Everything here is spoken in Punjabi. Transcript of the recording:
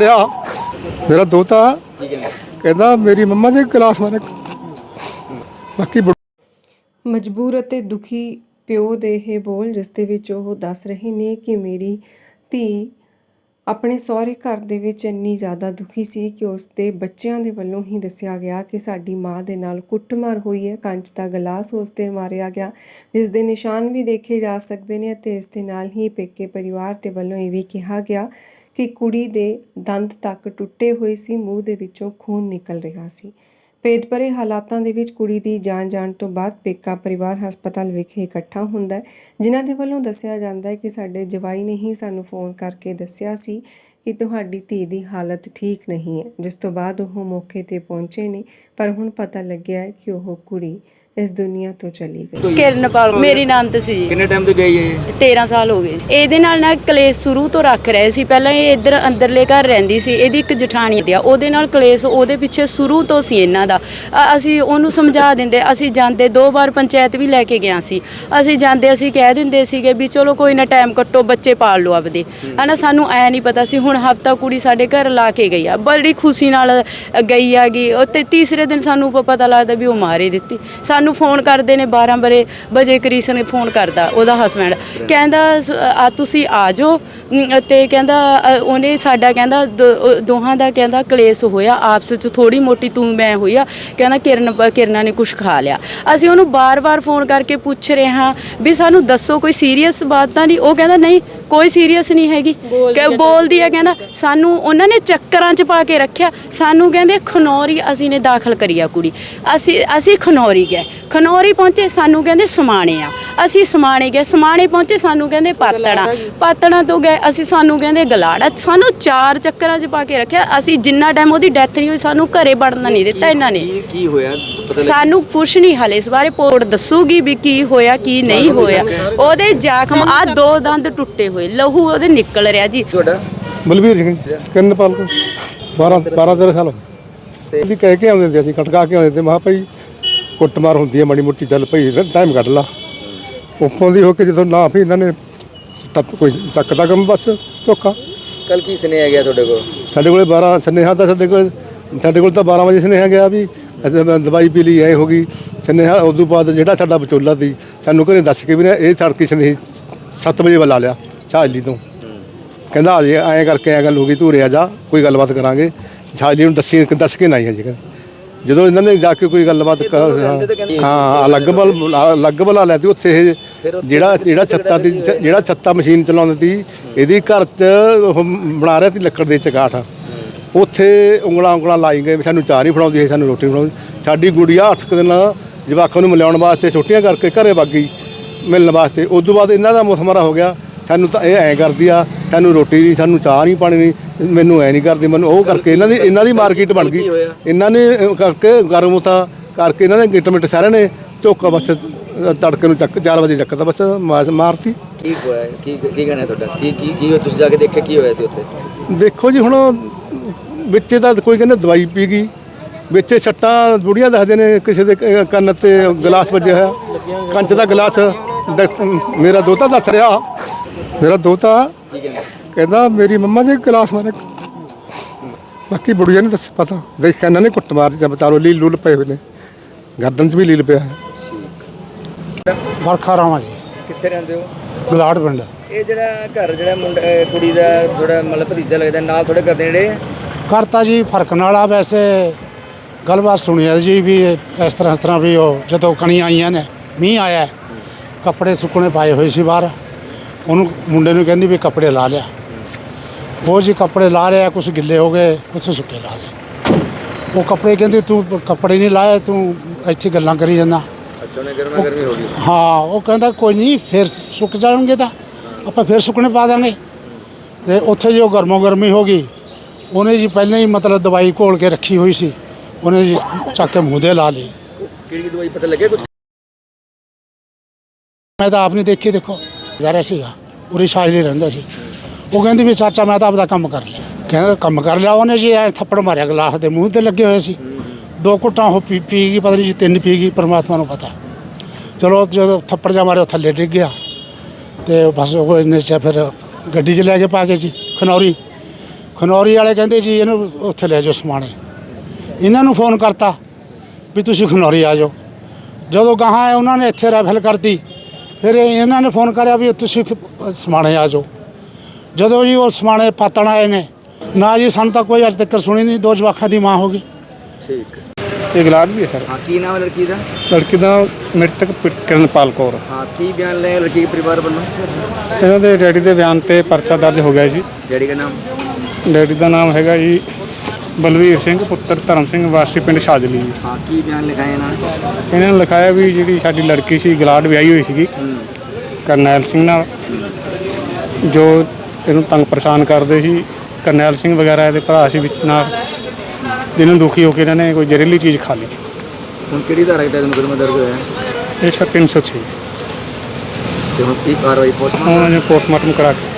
ਰਿਹਾ। ਮੇਰਾ ਦੋਤਾ ਕਹਿੰਦਾ, ਮੇਰੀ ਮੰਮਾ ਦੇ ਕਲਾਸ ਮਾਰੇ। ਬਾਕੀ ਮਜਬੂਰ ਅਤੇ ਦੁਖੀ ਪਿਓ ਦੇ ਇਹ ਬੋਲ, ਜਿਸ ਦੇ ਵਿੱਚ ਉਹ ਦੱਸ ਰਹੇ ਨੇ ਕਿ ਮੇਰੀ ਧੀ ਆਪਣੇ ਸਹੁਰੇ ਘਰ ਦੇ ਵਿੱਚ ਇੰਨੀ ਜ਼ਿਆਦਾ ਦੁਖੀ ਸੀ ਕਿ ਉਸ ਦੇ ਬੱਚਿਆਂ ਦੇ ਵੱਲੋਂ ਹੀ ਦੱਸਿਆ ਗਿਆ ਕਿ ਸਾਡੀ ਮਾਂ ਦੇ ਨਾਲ ਕੁੱਟਮਾਰ ਹੋਈ ਹੈ, ਕੰਚ ਦਾ ਗਲਾਸ ਉਸ ਤੇ ਮਾਰਿਆ ਗਿਆ, ਜਿਸ ਦੇ ਨਿਸ਼ਾਨ ਵੀ ਦੇਖੇ ਜਾ ਸਕਦੇ ਨੇ ਅਤੇ ਇਸ ਦੇ ਨਾਲ ਹੀ ਪੇਕੇ ਪਰਿਵਾਰ ਦੇ ਵੱਲੋਂ ਇਹ ਵੀ ਕਿਹਾ ਗਿਆ ਕਿ ਕੁੜੀ ਦੇ ਦੰਦ ਤੱਕ ਟੁੱਟੇ ਹੋਏ ਸੀ, ਮੂੰਹ ਦੇ ਵਿੱਚੋਂ ਖੂਨ ਨਿਕਲ ਰਿਹਾ ਸੀ। ਭੇਦ ਭਰੇ ਹਾਲਾਤਾਂ ਦੇ ਵਿੱਚ ਕੁੜੀ ਦੀ ਜਾਨ ਜਾਣ ਤੋਂ ਬਾਅਦ ਪੇਕਾ ਪਰਿਵਾਰ ਹਸਪਤਾਲ ਵਿਖੇ ਇਕੱਠਾ ਹੁੰਦਾ ਹੈ, ਜਿਨ੍ਹਾਂ ਦੇ ਵੱਲੋਂ ਦੱਸਿਆ ਜਾਂਦਾ ਹੈ ਕਿ ਸਾਡੇ ਜਵਾਈ ਨੇ ਹੀ ਸਾਨੂੰ ਫੋਨ ਕਰਕੇ ਦੱਸਿਆ ਸੀ ਕਿ ਤੁਹਾਡੀ ਧੀ ਦੀ ਹਾਲਤ ਠੀਕ ਨਹੀਂ ਹੈ, ਜਿਸ ਤੋਂ ਬਾਅਦ ਉਹ ਮੌਕੇ ਤੇ ਪਹੁੰਚੇ ਨੇ, ਪਰ ਹੁਣ ਪਤਾ ਲੱਗਿਆ ਹੈ ਕਿ ਉਹ ਕੁੜੀ ਇਸ ਦੁਨੀਆ ਤੋਂ ਚਲੀ ਗਈ। ਕਿਰਨਪਾਲ ਮੇਰੀ ਨੰਦ ਸੀ ਜੀ। ਕਿੰਨੇ ਟਾਈਮ ਤੋਂ ਗਈ ਹੈ ਇਹ? 13 ਸਾਲ ਹੋ ਗਏ। ਇਹਦੇ ਨਾਲ ਨਾ ਕਲੇਸ਼ ਸ਼ੁਰੂ ਤੋਂ ਰੱਖ ਰਹੇ ਸੀ। ਪਹਿਲਾਂ ਇਹ ਇੱਧਰ ਅੰਦਰਲੇ ਘਰ ਰਹਿੰਦੀ ਸੀ। ਇਹਦੀ ਇੱਕ ਜਠਾਣੀ ਤੇ ਆ। ਉਹਦੇ ਨਾਲ ਕਲੇਸ਼ ਉਹਦੇ ਪਿੱਛੇ ਸ਼ੁਰੂ ਤੋਂ ਸੀ ਇਹਨਾਂ ਦਾ। ਅ- ਅਸੀਂ ਉਹਨੂੰ ਸਮਝਾ ਦਿੰਦੇ। ਅਸੀਂ ਜਾਂਦੇ ਦੋ ਵਾਰ ਪੰਚਾਇਤ ਵੀ ਲੈ ਕੇ ਗਿਆ ਸੀ। ਅਸੀਂ ਜਾਂਦੇ ਅਸੀਂ ਕਹਿ ਦਿੰਦੇ ਸੀਗੇ ਵੀ ਚਲੋ ਕੋਈ ਨਾ ਟਾਈਮ ਕੱਟੋ ਬੱਚੇ ਪਾਲ ਲਓ ਆਪਦੇ। ਹਨਾ ਸਾਨੂੰ ਐ ਨਹੀਂ ਪਤਾ ਸੀ। ਹੁਣ ਹਫਤਾ ਕੁੜੀ ਸਾਡੇ ਘਰ ਲਾ ਕੇ ਗਈ ਆ। ਬੜੀ ਖੁਸ਼ੀ ਨਾਲ ਗਈ ਆਗੀ ਉਹ ਤੇ ਤੀਸਰੇ ਦਿਨ ਸਾਨੂੰ ਪ- ਪਤਾ ਲੱਗਦਾ ਵੀ ਉਹ ਮਾਰੇ ਦਿੱਤੀ। ਸਾਨੂੰ ਫੋਨ ਕਰਦੇ ਨੇ 12 ਬਰੇ ਵਜੇ ਕਰੀਸ ਫੋਨ ਕਰਦਾ ਉਹਦਾ ਹਸਬੰਡ ਕਹਿੰਦਾ ਆ ਤੁਸੀਂ ਆ ਜਾਓ। ਅਮ, ਤੇ ਕਹਿੰਦਾ ਅ, ਉਹਨੇ ਸਾਡਾ ਕਹਿੰਦਾ ਦ- ਦੋਹਾਂ ਦਾ ਕਹਿੰਦਾ ਕਲੇਸ਼ ਹੋਇਆ ਆਪਸ ਚ ਥੋੜੀ ਮੋਟੀ ਤੂੰ ਮੈਂ ਹੋਈ ਆ। ਕਹਿੰਦਾ ਕਿਰਨ ਕਿਰਨਾ ਨੇ ਕੁਝ ਖਾ ਲਿਆ। ਅਸੀਂ ਉਹਨੂੰ ਬਾਰ-ਬਾਰ ਫੋਨ ਕਰਕੇ ਪੁੱਛ ਰਹੇ ਹਾਂ ਵੀ ਸਾਨੂੰ ਦੱਸੋ ਕੋਈ ਸੀਰੀਅਸ ਬਾਤ ਤਾਂ ਨਹੀਂ। ਉਹ ਕਹਿੰਦਾ ਨਹੀਂ ਕੋਈ ਸੀਰੀਅਸ ਨਹੀਂ ਹੈਗੀ। ਕਿ ਬੋਲਦੀ ਆ ਕਹਿੰਦਾ ਸਾਨੂੰ ਉਹਨਾਂ ਨੇ ਚੱਕਰਾਂ 'ਚ ਪਾ ਕੇ ਰੱਖਿਆ। ਸਾਨੂੰ ਕਹਿੰਦੇ ਖਨੌਰੀ ਅਸੀਂ ਨੇ ਦਾਖਲ ਕਰੀਆ ਕੁੜੀ। ਅਸੀਂ ਅਸੀਂ ਖਨੌਰੀ ਗਏ। ਖਨੌਰੀ ਪਹੁੰਚੇ ਸਾਨੂੰ ਕਹਿੰਦੇ ਸਮਾਣੇ ਆ। ਅਸੀਂ ਸਮਾਣੇ ਗਏ। ਸਮਾਣੇ ਪਹੁੰਚੇ ਸਾਨੂੰ ਕਹਿੰਦੇ ਪਾਤੜਾ। ਪਾਤੜਾ ਤੋਂ ਗਏ ਅਸੀਂ ਸਾਨੂੰ ਕਹਿੰਦੇ ਗਲਾੜਾ। ਸਾਨੂੰ ਚਾਰ ਚੱਕਰਾਂ 'ਚ ਪਾ ਕੇ ਰੱਖਿਆ। ਅਸੀਂ ਜਿੰਨਾ ਟਾਈਮ ਉਹਦੀ ਡੈਥ ਨਹੀਂ ਹੋਈ ਸਾਨੂੰ ਘਰੇ ਵੜਨ ਨਹੀਂ ਦਿੱਤਾ ਇਹਨਾਂ ਨੇ। ਕੀ ਕੀ ਹੋਇਆ? ਸਾਨੂੰ ਕੁਝ ਨਹੀਂ ਹਲੇ ਇਸ ਬਾਰੇ। ਪੋਰਟ ਦੱਸੂਗੀ ਵੀ ਕੀ ਹੋਇਆ ਕੀ ਨਹੀਂ ਹੋਇਆ। ਉਹਦੇ ਜ਼ਖਮ ਆ ਦੋ ਦੰਦ ਟੁੱਟੇ ਹੋਏ। ਲਹੂ ਉਹਦੇ ਨਿਕਲ ਰਿਹਾ ਜੀ। ਤੁਹਾਡਾ? ਬਲਬੀਰ ਸਿੰਘ ਕਿਰਨਪਾਲ ਕੋ 12 12 13 ਸਾਲ ਹੋ ਗਏ। ਅਸੀਂ ਕਹਿ ਕੇ ਆਉਂਦੇ ਹੁੰਦੇ ਅਸੀਂ ਖਟਕਾ ਕੇ ਆਉਂਦੇ ਤੇ ਮਹਾ ਭਾਈ ਕੁੱਟਮਾਰ ਹੁੰਦੀ ਹੈ ਮਾੜੀ ਮੋਟੀ ਚੱਲ ਭਈ ਟਾਈਮ ਕੱਢ ਲਾ। ਉੱਪੋਂ ਦੀ ਹੋ ਕੇ ਜਦੋਂ ਨਾ ਵੀ ਇਹਨਾਂ ਨੇ ਟੱਪ ਕੋਈ ਚੱਕਦਾ ਕੰਮ ਬਸ ਧੋਖਾ। ਕੱਲ ਕੀ ਸੁਨੇਹਾ ਗਿਆ ਤੁਹਾਡੇ ਕੋਲ? ਸਾਡੇ ਕੋਲੇ 12 ਸੁਨੇਹਾ ਤਾਂ ਸਾਡੇ ਕੋਲ ਸਾਡੇ ਕੋਲ ਤਾਂ 12 ਵਜੇ ਸੁਨੇਹਾ ਗਿਆ ਵੀ ਅਸੀਂ ਮੈਂ ਦਵਾਈ ਪੀ ਲਈ ਐ ਹੋ ਗਈ। ਸੁਨੇਹਾ ਉਦੋਂ ਬਾਅਦ ਜਿਹੜਾ ਸਾਡਾ ਵਿਚੋਲਾ ਸੀ ਸਾਨੂੰ ਘਰੇ ਦੱਸ ਕੇ ਵੀ ਨਾ ਇਹ ਤੜਕੇ ਸੁਨੇਹੀ 7 ਵਜੇ ਬੁਲਾ ਲਿਆ। ਛਾਜਲੀ ਤੋਂ। ਕਹਿੰਦਾ ਆ ਜੇ ਐਂ ਕਰਕੇ ਐ ਗੱਲ ਹੋ ਗਈ ਤੂੰ ਰਿਆ ਜਾ ਕੋਈ ਗੱਲਬਾਤ ਕਰਾਂਗੇ। ਛਾਜਲੀ ਨੂੰ ਦੱਸੀ ਦੱਸ ਕੇ ਨਾ ਆਈ ਜੀ ਕਹਿੰਦਾ। ਜਦੋਂ ਇਹਨਾਂ ਨੇ ਜਾ ਕੇ ਕੋਈ ਗੱਲਬਾਤ ਹਾਂ ਅਲੱਗ ਬਲ ਅਲੱਗ ਬੁਲਾ ਲਿਆ ਤੇ ਉੱਥੇ ਇਹ ਜਿਹੜਾ ਜਿਹੜਾ ਛੱਤਾ ਦੀ ਜਿਹੜਾ ਛੱਤਾ ਮਸ਼ੀਨ ਚਲਾਉਂਦੀ ਸੀ ਇਹਦੀ ਘਰ 'ਚ ਬਣਾ ਰਿਹਾ ਸੀ ਲੱਕੜ ਦੇ ਚਕਾਠ। ਉੱਥੇ ਉਂਗਲਾਂ ਉਂਗਲਾਂ ਲਾਈ ਗਏ ਸਾਨੂੰ ਚਾਹ ਨਹੀਂ ਫੜਾਉਂਦੀ ਸਾਨੂੰ ਰੋਟੀ ਨਹੀਂ ਫੜਾਉਂਦੀ। ਸਾਡੀ ਗੁੜੀਆ 8 ਦਿਨ ਜਵਾਕਾਂ ਨੂੰ ਮਿਲਾਉਣ ਵਾਸਤੇ ਛੁੱਟੀਆਂ ਕਰਕੇ ਘਰੇ ਵਗ ਗਈ ਮਿਲਣ ਵਾਸਤੇ। ਉਸ ਤੋਂ ਬਾਅਦ ਇਹਨਾਂ ਦਾ ਮੁਸਮਰਾ ਹੋ ਗਿਆ। ਸਾਨੂੰ ਤਾਂ ਇਹ ਐਂ ਕਰਦੀ ਆ ਸਾਨੂੰ ਰੋਟੀ ਨਹੀਂ ਸਾਨੂੰ ਚਾਹ ਨਹੀਂ ਪਾਣੀ ਨਹੀਂ ਮੈਨੂੰ ਐ ਨਹੀਂ ਕਰਦੀ ਮੈਨੂੰ ਉਹ ਕਰਕੇ ਇਹਨਾਂ ਦੀ ਇਹਨਾਂ ਦੀ ਮਾਰਕੀਟ ਬਣ ਗਈ। ਇਹਨਾਂ ਨੇ ਕਰਕੇ ਗਰਮ ਉਤਾ ਕਰਕੇ ਇਹਨਾਂ ਨੇ ਗਿੱਟ ਮਿੱਟ ਸਾਰਿਆਂ ਨੇ ਝੋਕਾ ਬਸ ਤੜਕੇ ਨੂੰ ਚੱਕ 4 ਵਜੇ ਚੱਕਦਾ ਬਸ ਮਾਰ- ਮਾਰਤੀ। ਕੀ ਹੋਇਆ? ਕੀ ਕੀ ਕਹਿਣਾ ਤੁਹਾਡਾ? ਕੀ ਕੀ ਕੀ ਹੋਇਆ? ਤੁਸੀਂ ਜਾ ਕੇ ਦੇਖਿਆ ਕੀ ਹੋਇਆ ਸੀ ਉੱਥੇ? ਦੇਖੋ ਜੀ ਹੁਣ ਵਿੱਚੇ ਤਾਂ ਕੋਈ ਕਹਿੰਦਾ ਦਵਾਈ ਪੀ ਗਈ। ਵਿੱਚੇ ਸੱਟਾਂ ਬੁੜੀਆਂ ਦੱਸਦੇ ਨੇ ਕਿਸੇ ਦੇ ਕੰਨ ਤੇ ਗਲਾਸ ਵੱਜਿਆ ਹੋਇਆ। ਕੰਚ ਦਾ ਗਲਾਸ ਮੇਰਾ ਦੋਤਾ ਦੱਸ ਰਿਹਾ। ਮੇਰਾ ਦੋਤਾ ਕਹਿੰਦਾ ਮੇਰੀ ਮੰਮਾ ਦੇ ਗਲਾਸ ਮਾਰੇ। ਬਾਕੀ ਬੁੜੀਆਂ ਨੇ ਦੱਸ ਪਤਾ। ਦੇਖਿਆ ਇਹਨਾਂ ਨੇ ਕੁੱਟ ਮਾਰ ਜਾਂ ਬਤਾਰੋ ਲੀਲ ਲੁੱਲ ਪਏ ਹੋਏ ਨੇ। ਗਰਦਨ 'ਚ ਵੀ ਲੀਲ ਪਿਆ ਹੈ। ਵਰਖਾ ਰਾਵਾਂ ਜੀ। ਕਿੱਥੇ ਰਹਿੰਦੇ ਹੋ? ਗਲਾੜ ਪਿੰਡ। ਇਹ ਜਿਹੜਾ ਘਰ ਜਿਹੜਾ ਮੁੰਡਾ ਅਹ ਕੁੜੀ ਦਾ ਥੋੜਾ ਮਤਲਬ ਭਤੀਜਾ ਲੱਗਦਾ ਨਾਲ ਥੋੜੇ ਕਰਦੇ ਜਿਹੜੇ? ਕਰਤਾ ਜੀ ਫ਼ਰਕ ਨਾਲ ਆ ਵੈਸੇ। ਗੱਲਬਾਤ ਸੁਣੀ ਹੈ ਜੀ ਵੀ ਇਸ ਤਰ੍ਹਾਂ ਇਸ ਤਰ੍ਹਾਂ ਵੀ ਉਹ ਜਦੋਂ ਕਣੀਆਂ ਆਈਆਂ ਨੇ ਮੀਂਹ ਆਇਆ ਹੈ, ਕੱਪੜੇ ਸੁੱਕਣੇ ਪਾਏ ਹੋਏ ਸੀ ਬਾਹਰ। ਉਹਨੂੰ ਮੁੰਡੇ ਨੂੰ ਕਹਿੰਦੀ ਵੀ ਕੱਪੜੇ ਲਾ ਲਿਆ। ਉਹ ਜੀ ਕੱਪੜੇ ਲਾ ਲਿਆ ਕੁਝ ਗਿੱਲੇ ਹੋ ਗਏ ਕੁਝ ਸੁੱਕੇ ਲਾ ਲਏ। ਉਹ ਕੱਪੜੇ ਕਹਿੰਦੀ ਤੂੰ ਕੱਪੜੇ ਨਹੀਂ ਲਾਏ ਤੂੰ ਇੱਥੇ ਗੱਲਾਂ ਕਰੀ ਜਾਂਦਾ। ਅੱਛਾ ਉਹਨੇ ਗਰਮਾ ਗਰਮੀ ਹੋ ਗਈ। ਹਾਂ ਉਹ ਕਹਿੰਦਾ ਕੋਈ ਨਹੀਂ ਫਿਰ ਸੁੱਕ ਜਾਣਗੇ ਤਾਂ। ਆਪਾਂ ਫਿਰ ਸੁੱਕਣੇ ਪਾ ਦਾਂਗੇ। ਤੇ ਉੱਥੇ ਜੋ ਗਰਮੋ ਗਰਮੀ ਹੋ ਗਈ। ਉਹਨੇ ਜੀ ਪਹਿਲਾਂ ਹੀ ਮਤਲਬ ਦਵਾਈ ਘੋਲ ਕੇ ਰੱਖੀ ਹੋਈ ਸੀ। ਉਹਨੇ ਜੀ ਚੱਕ ਕੇ ਮੂੰਹ ਦੇ ਲਾ ਲਈ। ਕਿਹੜੀ ਦਵਾਈ ਪਤਾ ਲੱਗਿਆ ਕੁਝ ਮੈਂ ਤਾਂ ਆਪ ਨਹੀਂ ਦੇਖੀ ਦੇਖੋ। ਯਾਰ ਸੀਗਾ ਉਰੀ ਸ਼ਾਇਲੀ ਰਹਿੰਦਾ ਸੀ। ਉਹ ਕਹਿੰਦੀ ਵੀ ਚਾਚਾ ਮੈਂ ਤਾਂ ਆਪਦਾ ਕੰਮ ਕਰ ਲਿਆ। ਕਹਿੰਦਾ ਕੰਮ ਕਰ ਲਿਆ ਉਹਨੇ ਜੀ, ਐ ਥੱਪੜ ਮਾਰਿਆ ਗਲਾਸ ਦੇ ਮੂੰਹ ਤੇ ਲੱਗੇ ਹੋਏ ਸੀ। ਦੋ ਘੁੱਟਾਂ ਉਹ ਪੀ ਪੀ ਗਈ, ਪਤਾ ਨਹੀਂ ਜੀ ਤਿੰਨ ਪੀ ਗਈ, ਪਰਮਾਤਮਾ ਨੂੰ ਪਤਾ। ਚਲੋ ਜਦੋਂ ਥੱਪੜ ਜਾ ਮਾਰਿਆ ਥੱਲੇ ਡਿੱਗ ਗਿਆ। ਤੇ ਬਸ ਉਹ ਇੰਨੇ ਚ ਫਿਰ ਗੱਡੀ 'ਚ ਲੈ ਕੇ ਪਾ ਕੇ ਜੀ, ਖਨੌਰੀ। ਖਨੌਰੀ ਵਾਲੇ ਕਹਿੰਦੇ ਜੀ, ਇਹਨੂੰ ਉੱਥੇ ਲੈ ਜਾਓ ਸਮਾਣੇ। ਇਹਨਾਂ ਨੂੰ ਫੋਨ ਕਰਤਾ ਵੀ ਤੁਸੀਂ ਖਨੌਰੀ ਆ ਜਾਓ। ਜਦੋਂ ਗਾਹਾਂ ਆਏ, ਉਹਨਾਂ ਨੇ ਇੱਥੇ ਰੈਫਲ ਕਰਤੀ। ਫਿਰ ਇਹ- ਇਹਨਾਂ ਨੇ ਫੋਨ ਕਰਿਆ ਵੀ ਤੁਸੀਂ ਸਮਾਣੇ ਆ ਜਾਓ। ਜਦੋਂ ਜੀ ਉਹ ਸਮਾਣੇ ਪਾਤਣ ਆਏ ਨੇ ਨਾ ਜੀ ਸਾਨੂੰ ਤਾਂ ਕੋਈ ਅੱਜ ਤੱਕ ਸੁਣੀ ਨਹੀਂ ਦੋ ਜਵਾਕਾਂ ਦੀ ਮਾਂ ਹੋ ਗਈ। ਠੀਕ। ਇਹ ਗਲਾਡ ਵੀ ਹੈ ਸਰ। ਹਾਂ ਕੀ ਨਾਮ ਹੈ ਲੜਕੀ ਦਾ? ਲੜਕੀ ਦਾ ਮ੍ਰਿਤਕ ਕਿਰਨਪਾਲ ਕੌਰ। ਹਾਂ ਕੀ ਬਿਆਨ ਲਿਆ ਲੜਕੀ ਦੇ ਪਰਿਵਾਰ ਵੱਲੋਂ? ਇਹਨਾਂ ਦੇ ਡੈਡੀ ਦੇ ਬਿਆਨ ਤੇ ਪਰਚਾ ਦਰਜ ਹੋ ਗਿਆ ਜੀ। ਡੈਡੀ ਦਾ ਨਾਮ? ਡੈਡੀ ਦਾ ਨਾਮ ਹੈਗਾ ਜੀ ਬਲਵੀਰ ਸਿੰਘ ਪੁੱਤਰ ਧਰਮ ਸਿੰਘ ਵਾਸੀ ਪਿੰਡ ਸ਼ਾਜਲੀ ਜੀ। ਹਾਂ ਕੀ ਬਿਆਨ ਲਿਖਾਇਆ ਇਹਨਾਂ ਨੇ? ਇਹਨਾਂ ਨੇ ਲਿਖਾਇਆ ਵੀ ਜਿਹੜੀ ਸਾਡੀ ਲੜਕੀ ਸੀ ਗਲਾਡ ਵਿਆਹੀ ਹੋਈ ਸੀਗੀ ਕਰਨੈਲ ਸਿੰਘ ਨਾਲ ਜੋ ਇਹਨੂੰ ਤੰਗ ਪਰੇਸ਼ਾਨ ਕਰਦੇ ਸੀ ਕਰਨੈਲ ਸਿੰਘ ਵਗੈਰਾ ਇਹਦੇ ਭਰਾ ਸੀ ਵਿੱਚ ਨਾਲ ਜਿਹਨੂੰ ਦੁਖੀ ਹੋ ਕੇ ਇਹਨਾਂ ਨੇ ਕੋਈ ਜ਼ਹਿਰੀਲੀ ਚੀਜ਼ ਖਾ ਲਈ। ਹੁਣ ਕਿਹੜੀ ਧਾਰਾ ਕਿਤੇ ਮੁਕਦਮਾ ਦਰਜ ਹੋਇਆ? ਹੈ? ਇਹ ਸਰ 306 ਤੇ ਹੁਣ ਕੀ ਕਾਰਵਾਈ ਪੋਸਟਮਾਰਟਮ ਕਰਾ ਕੇ।